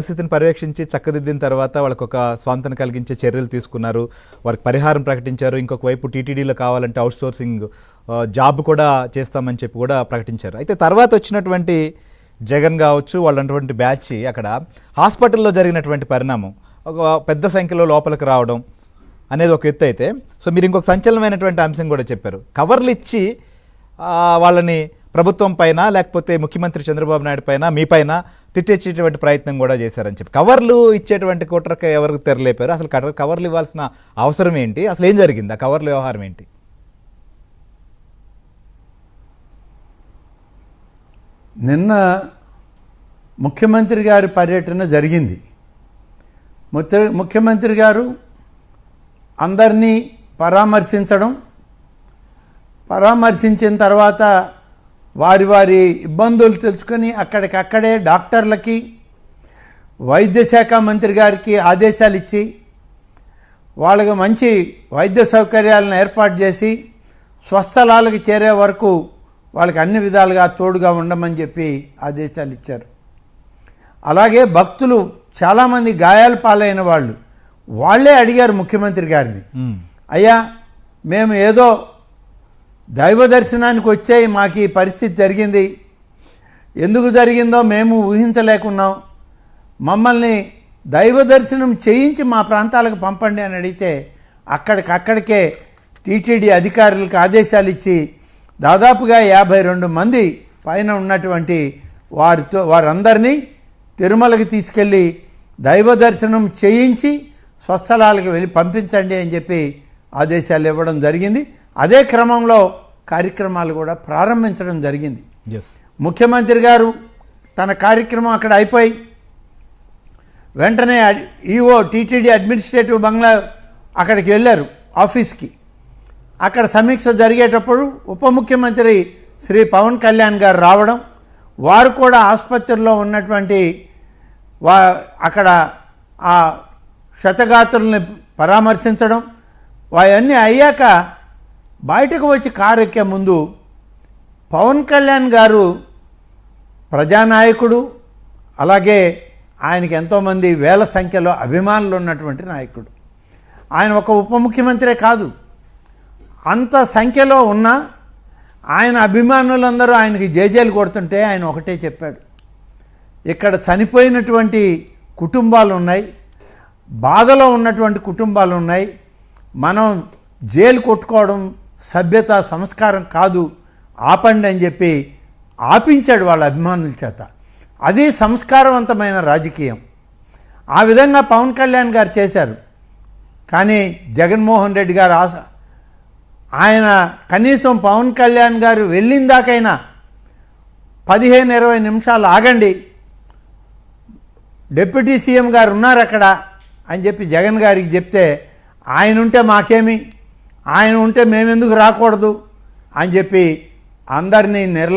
పరిస్థితిని పర్యవేక్షించి చక్కదిద్దిన తర్వాత వాళ్ళకు ఒక స్వాంతన కలిగించే చర్యలు తీసుకున్నారు. వారికి పరిహారం ప్రకటించారు. ఇంకొక వైపు టీటీడీలో కావాలంటే అవుట్ సోర్సింగ్ జాబ్ కూడా చేస్తామని చెప్పి కూడా ప్రకటించారు. అయితే తర్వాత వచ్చినటువంటి జగన్ కావచ్చు వాళ్ళటువంటి బ్యాచ్ అక్కడ హాస్పిటల్లో జరిగినటువంటి పరిణామం. ఒక పెద్ద సంఖ్యలో లోపలికి రావడం అనేది ఒక ఎత్తు అయితే. సో మీరు ఇంకొక సంచలనమైనటువంటి అంశం కూడా చెప్పారు. కవర్లు ఇచ్చి వాళ్ళని ప్రభుత్వం పైన లేకపోతే ముఖ్యమంత్రి చంద్రబాబు నాయుడు పైన మీ పైన తిట్టేసేటువంటి ప్రయత్నం కూడా చేశారని చెప్పి. కవర్లు ఇచ్చేటువంటి కుట్రకు ఎవరికి తెరలేపారు? అసలు కవర్- కవర్లు ఇవ్వాల్సిన అవసరం ఏంటి? అసలు ఏం జరిగింది? ఆ కవర్ల వ్యవహారం ఏంటి? నిన్న ముఖ్యమంత్రి గారి పర్యటన జరిగింది. ముఖ్యమంత్రి గారు అందరినీ పరామర్శించడం పరామర్శించిన తర్వాత వారి వారి ఇబ్బందులు తెలుసుకొని అక్కడికక్కడే డాక్టర్లకి వైద్య శాఖ మంత్రి గారికి ఆదేశాలు ఇచ్చి వాళ్ళకి మంచి వైద్య సౌకర్యాలను ఏర్పాటు చేసి స్వస్థలాలకు చేరే వరకు వాళ్ళకి అన్ని విధాలుగా తోడుగా ఉండమని చెప్పి ఆదేశాలు ఇచ్చారు అలాగే భక్తులు చాలామంది గాయాల పాలైన వాళ్ళు వాళ్ళే అడిగారు ముఖ్యమంత్రి గారిని. అయ్యా మేము ఏదో దైవ దర్శనానికి వచ్చే మాకు ఈ పరిస్థితి జరిగింది. ఎందుకు జరిగిందో మేము ఊహించలేకున్నాం. మమ్మల్ని దైవ దర్శనం చేయించి మా ప్రాంతాలకు పంపండి అని అడిగితే అక్కడికక్కడికే టీటీడీ అధికారులకు ఆదేశాలు ఇచ్చి దాదాపుగా యాభై రెండు మంది పైన ఉన్నటువంటి వారితో వారందరినీ తిరుమలకి తీసుకెళ్ళి దైవ దర్శనం చేయించి స్వస్థలాలకు వెళ్ళి పంపించండి అని చెప్పి ఆదేశాలు ఇవ్వడం జరిగింది. అదే క్రమంలో కార్యక్రమాలు కూడా ప్రారంభించడం జరిగింది. ముఖ్యమంత్రి గారు తన కార్యక్రమం అక్కడ అయిపోయి వెంటనే ఈఓ టీటీడీ అడ్మినిస్ట్రేటివ్ బంగ్లా అక్కడికి వెళ్ళారు ఆఫీస్కి. అక్కడ సమీక్ష జరిగేటప్పుడు ఉప ముఖ్యమంత్రి శ్రీ పవన్ కళ్యాణ్ గారు రావడం వారు కూడా ఆసుపత్రిలో ఉన్నటువంటి వా అక్కడ ఆ శతగాత్రుల్ని పరామర్శించడం అవన్నీ అయ్యాక బయటకు వచ్చి కారు ఎక్కే ముందు పవన్ కళ్యాణ్ గారు ప్రజానాయకుడు అలాగే ఆయనకి ఎంతోమంది వేల సంఖ్యలో అభిమానులు ఉన్నటువంటి నాయకుడు. ఆయన ఒక ఉప ముఖ్యమంత్రే కాదు. అంత సంఖ్యలో ఉన్న ఆయన అభిమానులందరూ ఆయనకి జేజేలు కొడుతుంటే ఆయన ఒకటే చెప్పాడు. ఇక్కడ చనిపోయినటువంటి కుటుంబాలు ఉన్నాయి. బాధలో ఉన్నటువంటి కుటుంబాలు ఉన్నాయి. మనం జైలు కొట్టుకోవడం సభ్యత సంస్కారం కాదు ఆపండి అని చెప్పి ఆపించాడు వాళ్ళ అభిమానుల చేత. అది సంస్కారవంతమైన రాజకీయం. ఆ విధంగా పవన్ కళ్యాణ్ గారు చేశారు. కానీ జగన్మోహన్ రెడ్డి గారు ఆశ ఆయన కనీసం పవన్ కళ్యాణ్ గారు వెళ్ళిందాకైనా పదిహేను ఇరవై నిమిషాలు ఆగండి. డిప్యూటీ సీఎం గారు ఉన్నారు అక్కడ అని చెప్పి జగన్ గారికి చెప్తే ఆయన ఉంటే మాకేమి? ఆయన ఉంటే మేమెందుకు రాకూడదు అని చెప్పి అందరినీ నిర్ల